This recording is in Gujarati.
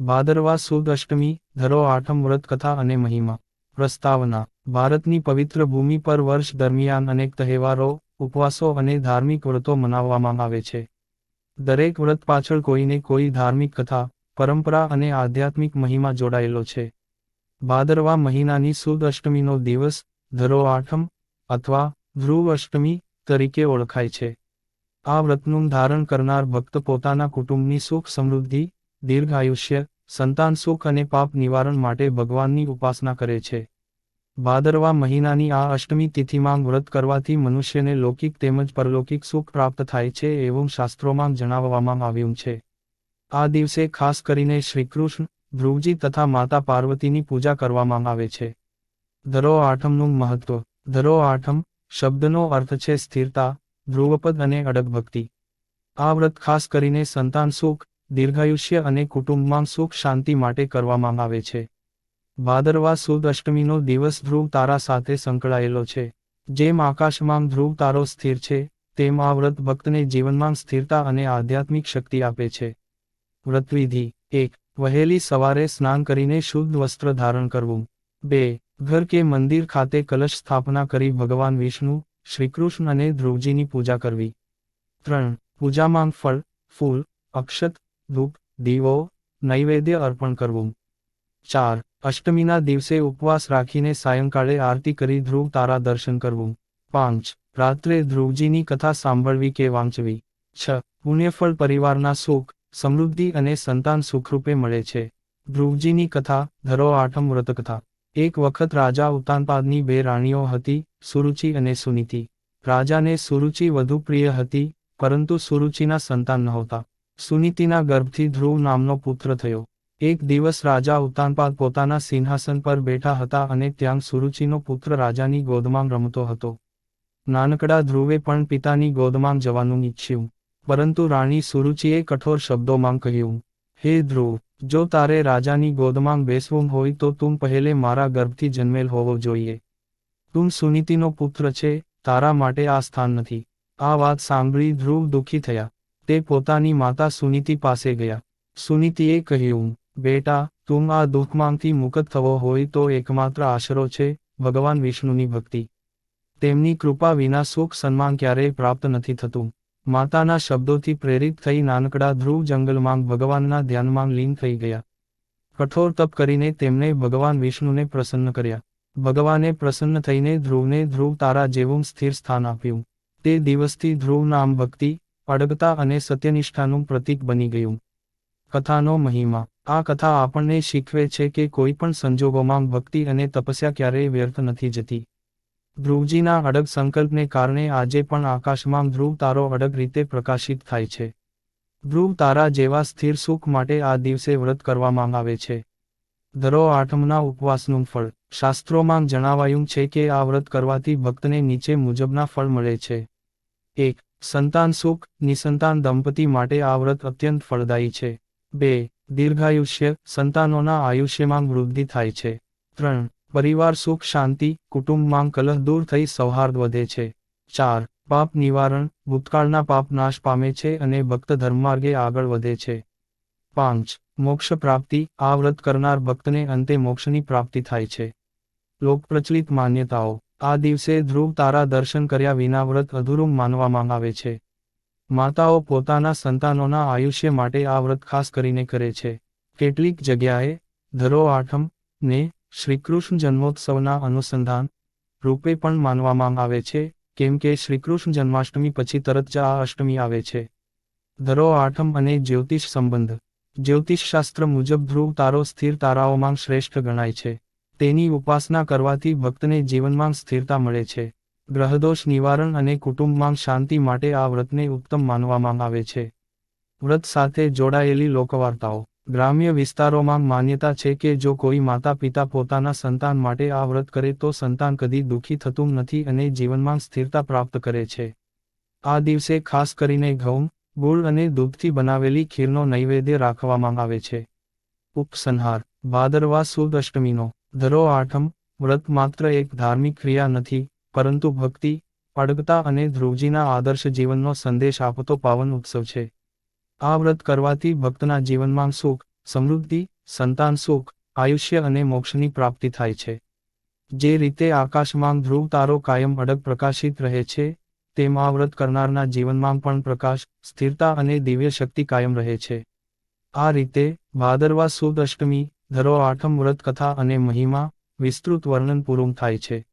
ભાદરવા સુદ અષ્ટમી, ધરો આઠમ વ્રત કથા અને મહિમા. પ્રસ્તાવના. ભારતની પવિત્ર ભૂમિ પર વર્ષ દરમિયાન અનેક તહેવારો, ઉપવાસો અને ધાર્મિક વ્રતો મનાવવામાં આવે છે. દરેક વ્રત પાછળ કોઈને કોઈ ધાર્મિક કથા, પરંપરા અને આધ્યાત્મિક મહિમા જોડાયેલો છે. ભાદરવા મહિનાની સુદ અષ્ટમીનો દિવસ, ધરો આઠમ, અથવા ધ્રુવ અષ્ટમી તરીકે ઓળખાય છે. આ વ્રતનું ધારણ કરનાર ભક્ત પોતાના કુટુંબની સુખ સમૃદ્ધિ દીર્ઘાયુષ્ય, સંતાન સુખ અને પાપ નિવારણ માટે ભગવાનની ઉપાસના કરે છે. ભાદરવા મહિનાની આ અષ્ટમી તિથિમાં વ્રત કરવાથી મનુષ્યને લૌકિક તેમજ પરલૌકિક સુખ પ્રાપ્ત થાય છે એવું શાસ્ત્રોમાં જણાવવામાં આવ્યું છે. આ દિવસે ખાસ કરીને શ્રીકૃષ્ણ, ધ્રુવજી તથા માતા પાર્વતીની પૂજા કરવામાં આવે છે. ધરો આઠમનું મહત્વ, ધરો આઠમ, શબ્દનો અર્થ છે સ્થિરતા, ધ્રુવપદ અને અડગ ભક્તિ આ વ્રત ખાસ કરીને સંતાન સુખ દીર્ઘાયુષ્ય અને કુટુંબમાં સુખ શાંતિ માટે કરવામાં આવે છે. ભાદરવા સુદ અષ્ટમીનો દિવસ ધ્રુવ તારા સાથે સંકળાયેલો છે. જેમ આકાશમાં ધ્રુવ તારો સ્થિર છે, તેમ આ વ્રત ભક્તને જીવનમાં સ્થિરતા અને આધ્યાત્મિક શક્તિ આપે છે. વ્રતવિધિ. એક, વહેલી સવારે સ્નાન કરીને શુદ્ધ વસ્ત્ર ધારણ કરવું. બે, ઘર કે મંદિર ખાતે કલશ સ્થાપના કરી ભગવાન વિષ્ણુ, શ્રીકૃષ્ણ અને ધ્રુવજીની પૂજા કરવી. ત્રણ, પૂજામાં ફળ, ફૂલ, અક્ષત ધૂપ દીવો, નૈવેદ્ય અર્પણ કરવું. ચાર, અષ્ટમીના દિવસે ઉપવાસ રાખીને સાયંકાળે આરતી કરી ધ્રુવ તારા દર્શન કરવું. પાંચ, રાત્રે ધ્રુવજીની કથા સાંભળવી કે વાંચવી. છ, પુણ્યફળ પરિવારના સુખ, સમૃદ્ધિ અને સંતાન સુખરૂપે મળે છે. ધ્રુવજીની કથા, ધરો આઠમ વ્રતકથા. એક વખત રાજા ઉતાનપાદની બે રાણીઓ હતી, સુરુચિ અને સુનીતિ. રાજાને સુરુચિ વધુ પ્રિય હતી, પરંતુ સુરુચિના સંતાન નહોતા. સુનીતિના ગર્ભથી ધ્રુવ નામનો પુત્ર થયો. એક દિવસ રાજા ઉતાનપાદ પોતાના સિંહાસન પર બેઠા હતા અને ત્યાં સુરુચિનો પુત્ર રાજાની ગોદમાં રમતો હતો. નાનકડા ધ્રુવે પણ પિતાની ગોદમાં જવાનું ઈચ્છ્યું. પરંતુ રાણી સુરુચિએ કઠોર શબ્દોમાં કહ્યું, હે ધ્રુવ, જો તારે રાજાની ગોદમાં બેસવું હોય તો તું પહેલે મારા ગર્ભથી જન્મેલ હોવો જોઈએ. તું સુનીતિનો પુત્ર છે, તારા માટે આ સ્થાન નથી. આ વાત સાંભળી ધ્રુવ દુઃખી થયા. તે પોતાની માતા સુનીતિ પાસે ગયા. સુનીતિએ કહ્યું, બેટા, તું આ દુઃખમાંથી મુક્ત થવો હોય તો એકમાત્ર આશરો છે, ભગવાન વિષ્ણુની ભક્તિ. તેમની કૃપા વિના સુખ સન્માન ક્યારેય પ્રાપ્ત નથી થતું. માતાના શબ્દોથી પ્રેરિત થઈ નાનકડા ધ્રુવ જંગલમાં ભગવાનના ધ્યાનમાં લીન થઈ ગયા. કઠોર તપ કરીને તેમણે ભગવાન વિષ્ણુને પ્રસન્ન કર્યા. ભગવાને પ્રસન્ન થઈને ધ્રુવને ધ્રુવ તારા જેવું સ્થિર સ્થાન આપ્યું. તે દિવસથી ધ્રુવ નામ ભક્તિ અડગતા અને સત્યનિષ્ઠાનું પ્રતીક બની ગયું. કથાનો મહિમા. આ કથા આપણને શીખવે છે કે કોઈ પણ સંજોગોમાં ભક્તિ અને તપસ્યા ક્યારેય વ્યર્થ નથી જતી. ધ્રુવજીના અડગ સંકલ્પને કારણે આજે પણ આકાશમાં ધ્રુવ તારો અડગ રીતે પ્રકાશિત થાય છે. ધ્રુવ તારા જેવા સ્થિર સુખ માટે આ દિવસે વ્રત કરવામાં આવે છે. ધરો આઠમના ઉપવાસનું ફળ. શાસ્ત્રોમાં જણાવાયું છે કે આ વ્રત કરવાથી ભક્તને નીચે મુજબના ફળ મળે છે. એક સંતાન સુખ, નિસંતાન દંપતી માટે આ વ્રત અત્યંત ફળદાયી છે. બે, દીર્ઘાયુષ્ય, સંતાનોના આયુષ્યમાં વૃદ્ધિ થાય છે. ત્રણ, પરિવાર સુખ, શાંતિ, કુટુંબમાં કલહ દૂર થઈ સૌહાર્દ વધે છે. ચાર, પાપ નિવારણ, ભૂતકાળના પાપ નાશ પામે છે અને ભક્ત ધર્મમાર્ગે આગળ વધે છે. પાંચ, મોક્ષ પ્રાપ્તિ, આ વ્રત કરનાર ભક્તને અંતે મોક્ષની પ્રાપ્તિ થાય છે. લોકપ્રચલિત માન્યતાઓ. આ દિવસે ધ્રુવ તારા દર્શન કર્યા વિના વ્રત અધૂરું માનવામાં આવે છે. માતાઓ પોતાના સંતાનોના આયુષ્ય માટે આ વ્રત ખાસ કરીને કરે છે. કેટલીક જગ્યાએ ધરો આઠમ ને શ્રીકૃષ્ણ જન્મોત્સવના અનુસંધાન રૂપે પણ માનવામાં આવે છે, કેમ કે શ્રીકૃષ્ણ જન્માષ્ટમી પછી તરત જ આ અષ્ટમી આવે છે. ધરો આઠમ અને જ્યોતિષ સંબંધ. જ્યોતિષશાસ્ત્ર મુજબ ધ્રુવ તારો સ્થિર તારાઓમાં શ્રેષ્ઠ ગણાય છે. તેની ઉપાસના કરવાથી ભક્તને જીવનમાં સ્થિરતા મળે છે. ગ્રહદોષ નિવારણ અને કુટુંબમાં શાંતિ માટે આ વ્રતને ઉત્તમ માનવામાં આવે છે. વ્રત સાથે જોડાયેલી લોકવાર્તાઓ. ગ્રામ્ય વિસ્તારોમાં માન્યતા છે કે જો કોઈ માતા પિતા પોતાના સંતાન માટે આ વ્રત કરે તો સંતાન કદી દુઃખી થતું નથી અને જીવનમાં સ્થિરતા પ્રાપ્ત કરે છે. આ દિવસે ખાસ કરીને ઘઉં, ગુળ અને દૂધથી બનાવેલી ખીરનો નૈવેદ્ય રાખવામાં આવે છે. ઉપસંહાર. ભાદરવા સુદ અષ્ટમીનો. ધરો આઠમ, વ્રત માત્ર એક ધાર્મિક ક્રિયા નથી, પરંતુ ભક્તિ અડગતા અને ધ્રુવજીના આદર્શ જીવનનો સંદેશ આપતો પાવન ઉત્સવ છે. આ વ્રત કરવાથી ભક્તના જીવનમાં સુખ, સમૃદ્ધિ, સંતાન સુખ, આયુષ્ય અને મોક્ષની પ્રાપ્તિ થાય છે. જે રીતે આકાશમાં ધ્રુવ તારો કાયમ અડગ પ્રકાશિત રહે છે, તેમ આ વ્રત કરનારના જીવનમાં પણ પ્રકાશ, સ્થિરતા અને દિવ્ય શક્તિ કાયમ રહે છે. આ રીતે ભાદરવા સુદ અષ્ટમી ધરો આઠમ વ્રત કથા અને મહિમા વિસ્તૃત વર્ણન પૂરું થાય છે.